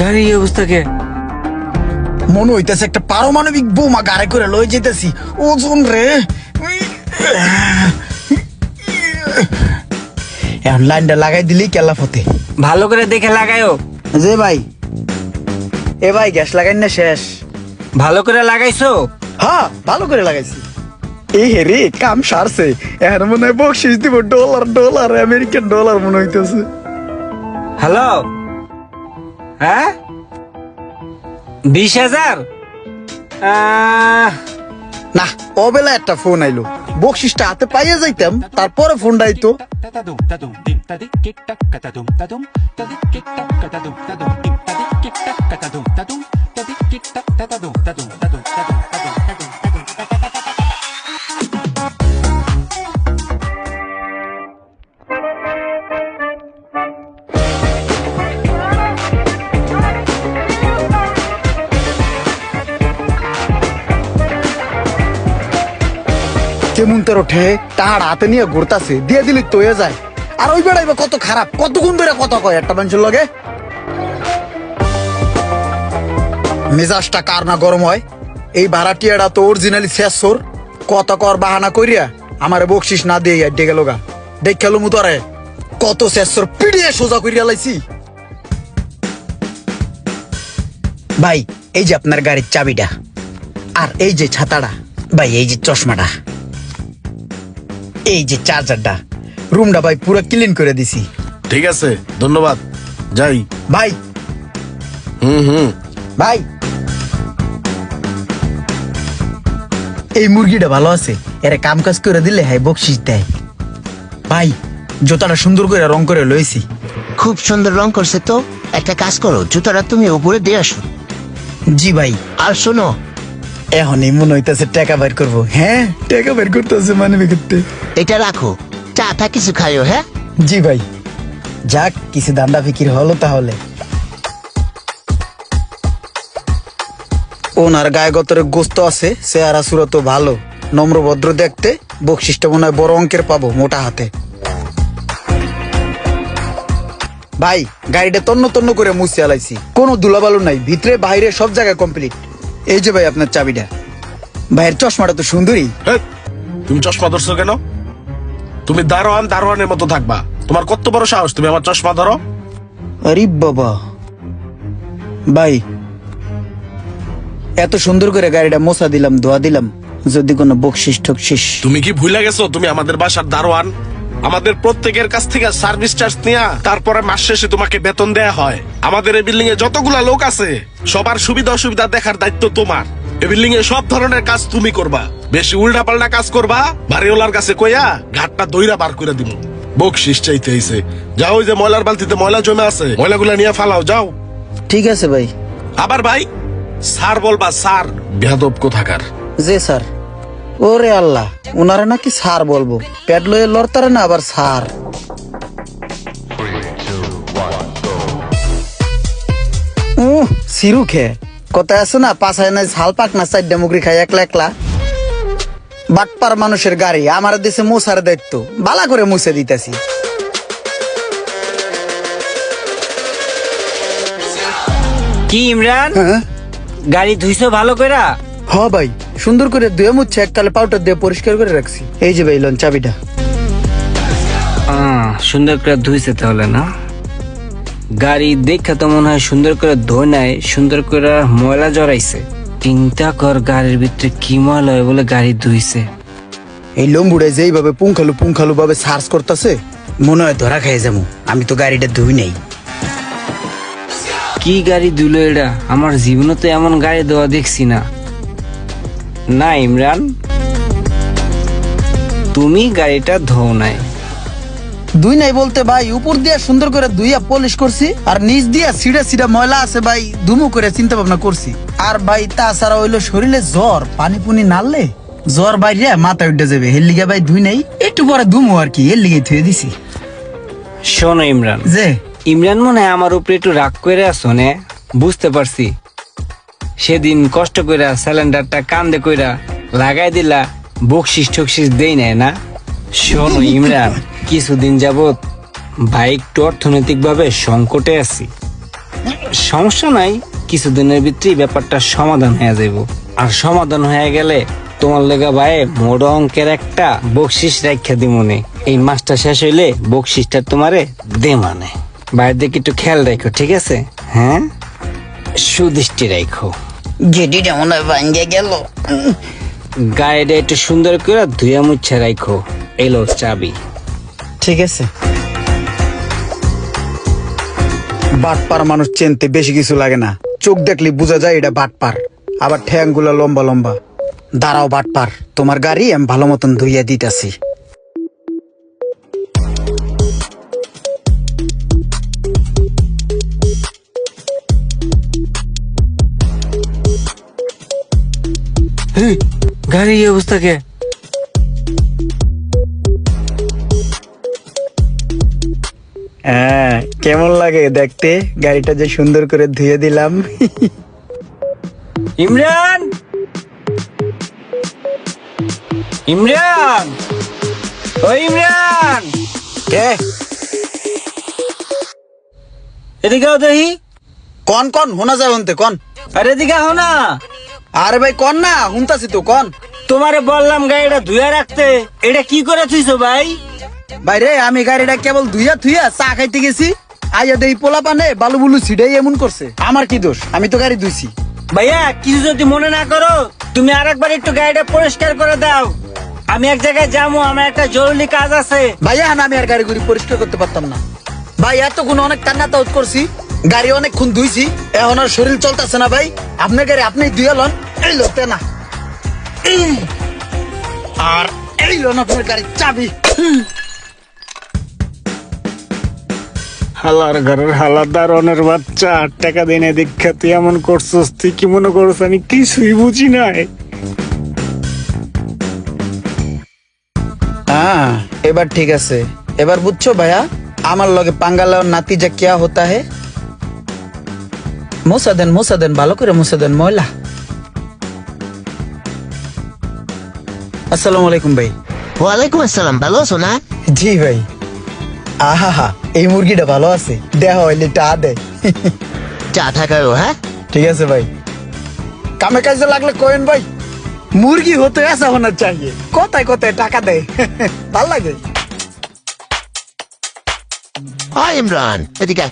গাড়ি এই অবস্থা কে? মনে হইতেছে একটা পারমাণবিক বোমা গাড়ি করে লই যেতেছি। ওজন রে। এখন লাইনটা লাগাই দিলি কেলা ফতে ভালো করে দেখে লাগায়ও। যে ভাই এ ভাই গ্যাস লাগাই না শেষ। ভালো করে লাগাইছো? হ্যাঁ ভালো করে লাগাইছি। এই হে রে কাম সারছে। এখন মনে হয় বকশিস দিব ডলার ডলার আমেরিকান ডলার মনে হইতেছে। হ্যালো? হ্যাঁ? বিশ হাজার? আহ, না অবেলা একটা ফোন আইলো। বকশিসটা হাতে পাইয়ে যাইতাম তারপরে ফোনটা আইতো। Tadadum, tadum, কেমন তোর ওঠে, তাহার হাতে নিয়ে ঘুরতাছে, দিয়ে দিলি তয়ে যায়। আর ওই বেড়াইবে কত খারাপ, কতক্ষণ ধরে কত কয় একটা মানুষের লগে? মেজাজটা কার না গরম হয়? এই ভাড়াটিয়াটা তো অরিজিনালি শেষর। কত কর বাহানা করিয়া আমার বকশিস না দিয়ে আড্ডে গেল গা। দেখ খেলো মুতরে কত শেষর পিড়িয়ে সোজা করিয়া লাইছি। ভাই, এই যে আপনার গাড়ির চাবিটা, আর এই যে ছাতাটা, ভাই, এই যে চশমাটা। এই যে চার্জারটা রুমটা ভাই পুরো ক্লিন করে দিছি। ঠিক আছে ধন্যবাদ। যাই। ভাই। হুম হুম। ভাই। এই মুরগিটা ভালো আছে এরা কাম কাজ করে দিলে হ্যাঁ বকশিস দেয়। ভাই জুতাটা সুন্দর করে রং করে লইছি। খুব সুন্দর রং করছে তো একটা কাজ করো জুতাটা তুমি উপরে দিয়ে আসো। জি ভাই। আর শোনো এখনই মনে হইতেছে টাকা বের করব। হ্যাঁ? টাকা বের করতেছে মানে করতে এটা রাখো। চা টা কিছু খাইও হ্যাঁ? জি ভাই। যাক কিছু দান্ডা ফিকির হলো তাহলে। ওনার গায়ে গতরে গোস্ত আছে চেহারা সুরত ভালো। নম্র ভদ্র দেখতে বকশিসটা মনে হয় বড় অঙ্কের পাবো মোটা হাতে। ভাই গাড়িটা তন্ন তন্ন করে মুছে আলাইছি। কোনো দুলাবালু নাই ভিতরে বাইরে সব জায়গায় কমপ্লিট এই যে ভাই আপনার চাবিটা। ভাইয়ের চশমাটা তো সুন্দরী। তুমি চশমা ধরছো কেন? তুমি দারোয়ান দারোয়ানের মতো থাকবা। তোমার কত বড় সাহস? তুমি আমার চশমা ধরো। আরে বাবা। ভাই এত সুন্দর করে গাড়িটা মোছা দিলাম ধোয়া দিলাম যদি কোনো বকশিস টকশিস তুমি কি ভুলে গেছো? তুমি আমাদের বাসার দারোয়ান। আমাদের প্রত্যেকের কাছ থেকে সার্ভিস চার্জ নেয়া তারপরে মাস শেষে তোমাকে বেতন দেয়া হয়। আমাদের এই বিল্ডিং এ যতগুলা লোক আছে সবার সুবিধা অসুবিধা দেখার দায়িত্ব তোমার। এই বিল্ডিং এ সব ধরনের কাজ তুমি করবা। বেশি উল্টা পাল্টা কাজ করবা বাড়িওয়ালার কাছে কইয়া ঘাটটা দইরা বার করে দিব। বকশিস চাইতে আইছে। যাও ওই যে ময়লার বালতিতে ময়লা জমে আছে ময়লাগুলা নিয়ে ফালাও যাও। ঠিক আছে ভাই। আবার ভাই স্যার বলবা স্যার বেয়াদব কোথাকার? যে স্যার ওরে আল্লাহ ওনারা নাকি স্যার বলব। পেট লয়ে লড়তারে না আবার স্যার সিরু খে। কথায় আছে না পাশায় নাই ঝাল পাক না চার ডেমুকরি খাই একলা একলা। বাটপার মানুষের গাড়ি আমার দেশে মোছার দায়িত্ব। বালা করে মুছে দিতেছি। কি ইমরান? হ্যাঁ? গাড়ি ধুইছো ভালো কইরা? হ ভাই। সুন্দর করে ধুয়ে মুচ্ছে এককালে পাউডার দিয়ে পরিষ্কার করে রাখছি। এই যে ভাই লন চাবিটা। সুন্দর করে ধুইছে তাহলে না? গাড়ি দেখে তো মনে হয় সুন্দর করে ধোয় নাই সুন্দর করে ময়লা জড়াইছে। চিন্তা কর গাড়ির ভিতরে কি ময়লা হয় বলে গাড়ি ধুইছে। এই লম্বুড়ে যেইভাবে পুঙ্খালু পুঙ্খালু ভাবে সার্চ করতেছে মনে হয় ধরা খেয়ে যাব। আমি তো গাড়িটা ধুই নাই। কি গাড়ি ধুলো এটা আমার জীবনে তো এমন গাড়ি দেওয়া দেখছি না। না ইমরান। তুমি গাড়িটা ধোও নাই। দুই নাই বলতে ভাই উপর দিয়ে সুন্দর করে ধুইয়া পলিশ করছি আর নিচ দিয়া সিডা সিডা ময়লা আছে ভাই ধুমু করে চিন্তা ভাবনা করছি। আর ভাই তাছাড়া হইল শরীরে জ্বর পানি পুনি নাড়লে জ্বর বাইরে মাথা উঠে যাবে। এর লিগে ভাই দুই নাই একটু পরে ধুমু আর কি এর লিগে থুয়ে দিছি। শোনো ইমরান। যে। ইমরান মনে হয় আমার উপরে একটু রাগ করে আসো বুঝতে পারছি। সেদিন কষ্ট কইরা সিলিন্ডারটা কান্দে কইরা লাগাই দিলা, বকশিস টকশিস দেই নাই না? শোনো ইমরান, কিছুদিন যাবত বাইক একটু অর্থনৈতিক ভাবে সংকটে আছি। সমস্যা নাই, কিছুদিনের ভিতরেই ব্যাপারটা সমাধান হয়ে যাব আর সমাধান হয়ে গেলে তোমার লেগা ভাই মোড় অঙ্কের একটা বকশিস রাখা দিমনে এই মাসটা শেষ হইলে বকশিসটা তোমারে দে মানে। বাইরের দিকে একটু খেয়াল রাখো ঠিক আছে? হ্যাঁ? সুদৃষ্টি রাখো গেডিটা মনে হয় ভাঙ্গে গেল। গায়েটা একটু সুন্দর করে ধুয়ে মুচ্ছে রাখো। এলো চাবি। ঠিক আছে। বাটপার মানুষ চেনতে বেশি কিছু লাগে না। চোখ দেখলে বোঝা যায় এটা বাটপার। আবার ঠ্যাংগুলো লম্বা লম্বা। দাঁড়াও বাটপার তোমার গাড়ি আমি ভালো মতন ধুইয়া দিতেছি। এই অবস্থা কে হ্যাঁ কেমন লাগে দেখতে? গাড়িটা যে সুন্দর করে ধুয়ে দিলাম। ইমরান! ইমরান! ও ইমরান! কে? এদিকে আও দেখি। কন কন হোনা যায় হনতে কন। আরে এদিকে আও না। আরে ভাই কন না হুনতাছি তো কন। তোমারে বললাম গাড়িটা ধুয়ে রাখতে। এটা কি করে থুইছো ভাই? ভাই রে আমি গাড়িটা কেবল ধুইয়া ধুইয়া চা খাইতে গেছি। আইয়া দেই পোলা পানে বালু বুলু ছিটাই এমন করছে। আমার কি দোষ? আমি তো গাড়ি ধুইছি। ভাইয়া কিছু যদি মনে না করো তুমি আরেকবার একটু গাড়িটা পরিষ্কার করে দাও। আমি এক জায়গায় যাব আমার একটা জরুরি কাজ আছে। ভাইয়া না আমি আর গাড়ি গুড়ি পরিষ্কার করতে পারতাম না। ভাই এতক্ষণ অনেক কান্না তাউত করছি গাড়ি অনেকক্ষণ ধুইছি এখন আর শরীর চলতেছে না ভাই। আপনার গাড়ি আপনি ধুয়ে লন এই লোতে না। আর এই লোন আপনার গাড়ির চাবি। হালার ঘরের হালাদার অনের বাচ্চা আট টাকা দিনে দীক্ষা তুই এমন করছস তুই কি মনে করছ আমি কিছুই বুঝি নাই? হ্যাঁ এবার ঠিক আছে। এবার বুঝছ ভাইয়া আমার লগে পাঙ্গালা নাতি যা কিয়া হতা হে? মুসা দেন মুসা দেন ভালো করে মুসা দেন ময়লা। আসসালামু আলাইকুম ভাই। ওয়ালাইকুম আসসালাম ভালো আছো না? জি ভাই। আহা এই মুরগিটা ভালো আছে। দেহ হইলে টা দে। চা থাকাও হ্যাঁ? ঠিক আছে ভাই। কামে কাজে লাগলে কোয়েন ভাই মুরগি হতে এসা হোনা চাইয়ে কোথায় কোথায় টাকা দেয় ভালো লাগে। হাই ইমরান এদিকে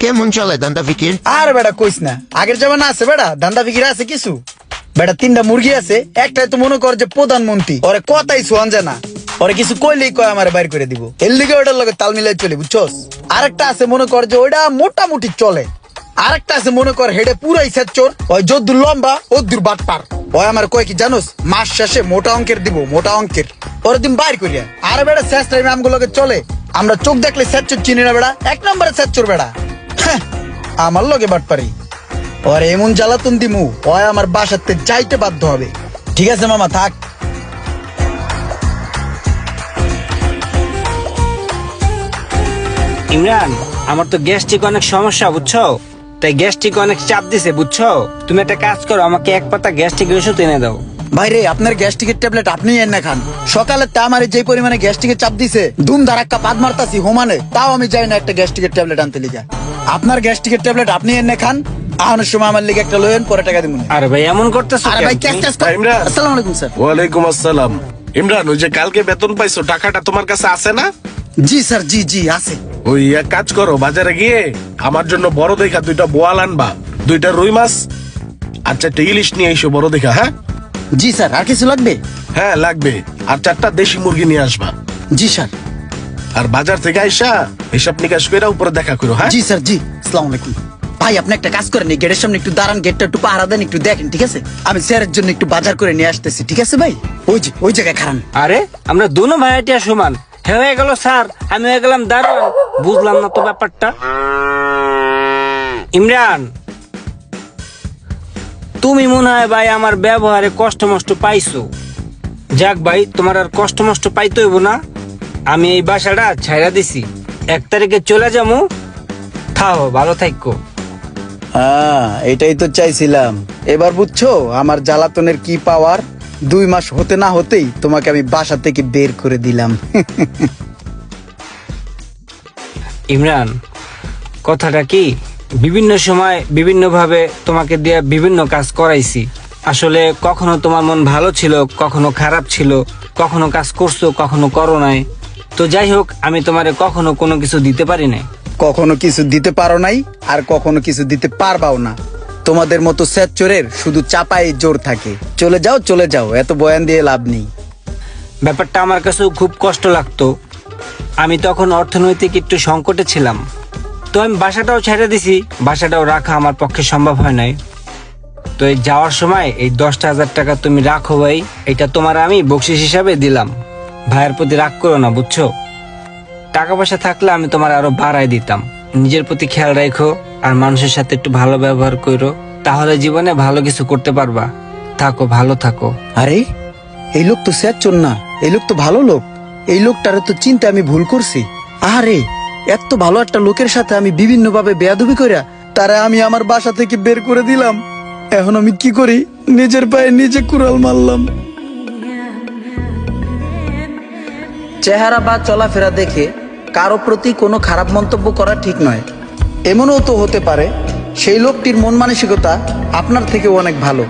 কেমন চলে দান্দা ফিকির? আর বেটা কইস না। আগের জামানা আছে বেটা দান্দা ফিকির আছে কিছু। বেটা তিনটা মুরগি আছে একটাই তো মনে কর যে প্রধানমন্ত্রী। ওরে কথাই সোয়ান যায় না। ওরে কিছু কইলেই কয় আমার বাইর করে দিব। এর লিগে ওটার লগে তাল মিলাই চলে বুঝছস? আরেকটা আছে মনে কর যে ওইটা মোটামুটি চলে। আরেকটা আছে মনে কর হেডে পুরাই চোর ওই যদ্দুর লম্বা ওদ্দুর বাটপার। ওই আমার কয় কি জানোস? মাস শেষে মোটা অঙ্কের দিব মোটা অঙ্কের। ওর দিন বাইর করিয়া আর বেটা শেষ টাইমে আমগুলোকে চলে। আমরা চোখ দেখলে স্যাচুর চিনি না বেড়া এক নম্বরে স্যাচুর বেড়া হ্যাঁ, আমার লগে বাট পারি ওর এমন জ্বালাতন দিমু ওই আমার বাসাতে যাইতে বাধ্য হবে। ঠিক আছে মামা থাক। ইমরান আমার তো গ্যাস্ট্রিক অনেক সমস্যা বুঝছ? তাই গ্যাস্ট্রিক অনেক চাপ দিছে বুঝছ? তুমি একটা কাজ করো আমাকে এক পাতা গ্যাস্ট্রিক ওষুধ এনে দাও। ভাইরে আপনার গ্যাস্ট্রিকের ট্যাবলেট আপনি এনে না খান। সকালে তা আমার যে পরিমাণে গ্যাস্ট্রিকের চাপ দিছে দুম ধারাক্কা পাদ মারতাছি হোমানে তাও আমি যাই না একটা গ্যাস্ট্রিকের ট্যাবলেট আনতে লিগা। আপনার গ্যাস্ট্রিকের ট্যাবলেট আপনি এনে খান সময় আমার লিগে একটা লয়েন পরে টাকা দিমুন। আরে ভাই এমন করতেছো আরে ভাই? ক্যাশ। আসসালামু আলাইকুম স্যার। ওয়ালাইকুম আসসালাম। ইমরান ওই যে কালকে বেতন পাইছো টাকাটা তোমার কাছে আছে না? জি স্যার জি জি আছে। ওই এক কাজ করো বাজারে গিয়ে আমার জন্য বড় দেখা দুইটা বোয়াল আনবা দুইটা রুই মাছ আর চারটা ইলিশ নিয়ে এসো বড় দেখা হ্যাঁ? জি স্যার আর কিছু লাগবে? হ্যাঁ লাগবে। আর চারটা দেশি মুরগি নিয়ে আসবা। জি স্যার। আর বাজার থেকে আইসা হিসাব নিকাশ করে উপরে দেখা করো হ্যাঁ? জি স্যার জি। আসসালামু আলাইকুম। ভাই, আপনি একটা কাজ করেন গেটের সামনে একটু দাঁড়ান, গেটটা একটু পাহারা দেন, একটু দেখেন, ঠিক আছে? আমি স্যারের জন্য একটু বাজার করে নিয়ে আসতেছি, ঠিক আছে ভাই? ওই যে, ওই জায়গায় খারান আরে, আমরা দুনো ভাইয়াটিয়া সমান। হে হয়ে গেল, স্যার। আমি হয়ে গেলাম দারোয়ান। বুঝলাম না তো ব্যাপারটা। ইমরান, তুমি মনে হয় ভাই আমার ব্যবহারে কষ্ট মষ্ট পাইছো। যাক ভাই, তোমার আর কষ্ট মষ্ট পাইতে হইব না। আমি এই বাসাটা ছাইরা দিছি। এক তারিখে চলে যাব থাও, ভালো থাকো হ্যাঁ এটাই তো চাইছিলাম। এবার বুঝছ, আমার জ্বালাতনের কি পাওয়ার দুই মাস হতে না হতেই তোমাকে আমি বাসা থেকে বের করে দিলাম। ইমরান, কথাটা কি? বিভিন্ন সময় বিভিন্নভাবে তোমাকে দিয়ে বিভিন্ন কাজ করাইছি। আসলে কখনো তোমার মন ভালো ছিল, কখনো খারাপ ছিল, কখনো কাজ করছ, কখনো করো নাই। তো যাই হোক, আমি তোমারে কখনো কোনো কিছু দিতে পারি নাই। কখনো কিছু দিতে পারো নাই আর কখনো কিছু দিতে পারবাও না। তোমাদের মতো স্যার চোরের শুধু চাপাই জোর থাকে। চলে যাও চলে যাও, এত বয়ান দিয়ে লাভ নেই। ব্যাপারটা আমার কাছেও খুব কষ্ট লাগতো। আমি তখন অর্থনৈতিক একটু সংকটে ছিলাম। তো আমি বাসাটাও ছেড়ে দিছি, বাসাটাও রাখা আমার পক্ষে সম্ভব হয় নাই। তো এই যাওয়ার সময় এই দশটা হাজার টাকা তুমি রাখো ভাই, এটা তোমার আমি বকশিস হিসাবে দিলাম। ভাইয়ের প্রতি রাগ করো না, বুঝছ? টাকা পয়সা থাকলে আমি তোমার আরও বাড়াই দিতাম। নিজের প্রতি খেয়াল রাখো আর মানুষের সাথে একটু ভালো ব্যবহার করো তাহলে জীবনে ভালো কিছু করতে পারবা। থাকো ভালো থাকো। আরে এই লোক তো স্যার চোর না এই লোক তো ভালো লোক এই লোকটারে তো চিন্তা আমি ভুল করছি। আরে এত ভালো একটা লোকের সাথে আমি বিভিন্ন ভাবে বেয়াদবি কইরা তারা আমি আমার বাসা থেকে বের করে দিলাম। এখন আমি কি করি? নিজের পায়ে নিজে কুড়াল মারলাম। চেহারা বা চলাফেরা দেখে কারও প্রতি কোনো খারাপ মন্তব্য করা ঠিক নয়। এমনও তো হতে পারে, সেই লোকটির মন মানসিকতা আপনার থেকেও অনেক ভালো।